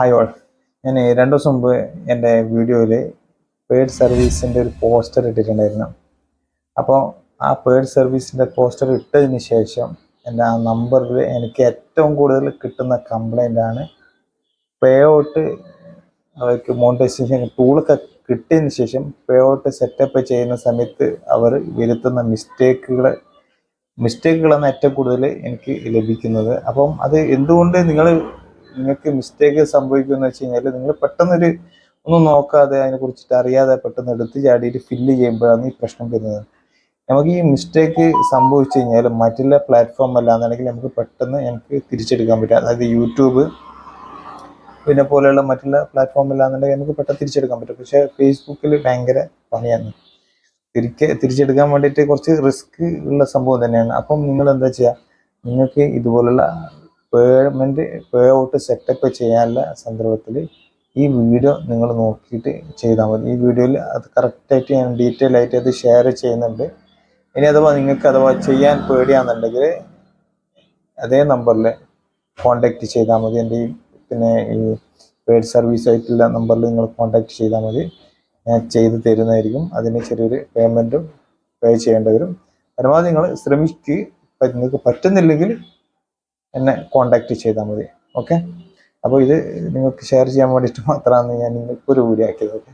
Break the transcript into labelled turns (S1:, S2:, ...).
S1: Hi all ഞാൻ രണ്ട് ദിവസം മുമ്പ് എന്റെ വീഡിയോയിൽ പേഡ് സർവീസിന്റെ ഒരു പോസ്റ്റർ ഇട്ടിട്ടുണ്ടായിരുന്നു. അപ്പോൾ ആ പേഡ് സർവീസിന്റെ പോസ്റ്റർ ഇട്ടതിന് ശേഷം എന്റെ ആ നമ്പറിൽ എനിക്ക് ഏറ്റവും കൂടുതൽ കിട്ടുന്ന കംപ്ലൈന്റ് ആണ് പേ ഔട്ട് അവർക്ക് മോണിറ്റൈസേഷൻ ടൂളൊക്കെ കിട്ടിയതിന് ശേഷം പേ ഔട്ട് സെറ്റപ്പ് ചെയ്യുന്ന സമയത്ത് അവർ വരുത്തുന്ന മിസ്റ്റേക്കുകൾ മിസ്റ്റേക്കുകളാണ് ഏറ്റവും കൂടുതൽ എനിക്ക് ലഭിക്കുന്നത്. അപ്പം അത് എന്തുകൊണ്ട് നിങ്ങൾ നിങ്ങൾക്ക് മിസ്റ്റേക്ക് സംഭവിക്കുമെന്ന് വെച്ച് കഴിഞ്ഞാൽ നിങ്ങൾ പെട്ടെന്നൊരു ഒന്നും നോക്കാതെ അതിനെ കുറിച്ചിട്ട് അറിയാതെ പെട്ടെന്ന് എടുത്ത് ചാടിയിട്ട് ഫില്ല് ചെയ്യുമ്പോഴാണ് ഈ പ്രശ്നം വരുന്നത്. നമുക്ക് ഈ മിസ്റ്റേക്ക് സംഭവിച്ചു കഴിഞ്ഞാൽ മറ്റുള്ള പ്ലാറ്റ്ഫോം അല്ലാന്നുണ്ടെങ്കിൽ നമുക്ക് പെട്ടെന്ന് നമുക്ക് തിരിച്ചെടുക്കാൻ പറ്റും. അതായത് യൂട്യൂബ് പിന്നെ പോലെയുള്ള മറ്റുള്ള പ്ലാറ്റ്ഫോം അല്ലാന്നുണ്ടെങ്കിൽ നമുക്ക് പെട്ടെന്ന് തിരിച്ചെടുക്കാൻ പറ്റും. പക്ഷേ ഫേസ്ബുക്കിൽ ഭയങ്കര പണിയാണ്. തിരിക്കെ തിരിച്ചെടുക്കാൻ വേണ്ടിയിട്ട് കുറച്ച് റിസ്ക് ഉള്ള സംഭവം തന്നെയാണ്. അപ്പം നിങ്ങൾ എന്താ ചെയ്യുക? നിങ്ങൾക്ക് ഇതുപോലുള്ള പേയ്മെന്റ് പേ ഔട്ട് സെറ്റപ്പ് ചെയ്യാനുള്ള സന്ദർഭത്തിൽ ഈ വീഡിയോ നിങ്ങൾ നോക്കിയിട്ട് ചെയ്താൽ മതി. ഈ വീഡിയോയിൽ അത് കറക്റ്റായിട്ട് ഞാൻ ഡീറ്റെയിൽ ആയിട്ട് അത് ഷെയർ ചെയ്യുന്നുണ്ട്. ഇനി അഥവാ നിങ്ങൾക്ക് അഥവാ ചെയ്യാൻ പേടിയാണെന്നുണ്ടെങ്കിൽ അതേ നമ്പറിൽ കോണ്ടാക്ട് ചെയ്താൽ മതി. എന്റെ ഈ പിന്നെ ഈ പേഡ് സർവീസ് ആയിട്ടുള്ള നമ്പറിൽ നിങ്ങൾ കോണ്ടാക്ട് ചെയ്താൽ മതി. ഞാൻ ചെയ്ത് തരുന്നതായിരിക്കും. അതിന് ചെറിയൊരു പേയ്മെന്റും പേ ചെയ്യേണ്ടി വരും. പരമാവധി നിങ്ങൾ ശ്രമിക്കുക നിങ്ങൾക്ക് പറ്റുന്നില്ലെങ്കിൽ എന്നെ കോണ്ടാക്ട് ചെയ്താൽ മതി. ഓക്കെ അപ്പോൾ ഇത് നിങ്ങൾക്ക് ഷെയർ ചെയ്യാൻ വേണ്ടിയിട്ട് മാത്രമാണ് ഞാൻ നിങ്ങൾക്ക് ഒരു വീഡിയോ ആക്കിയത്. ഓക്കെ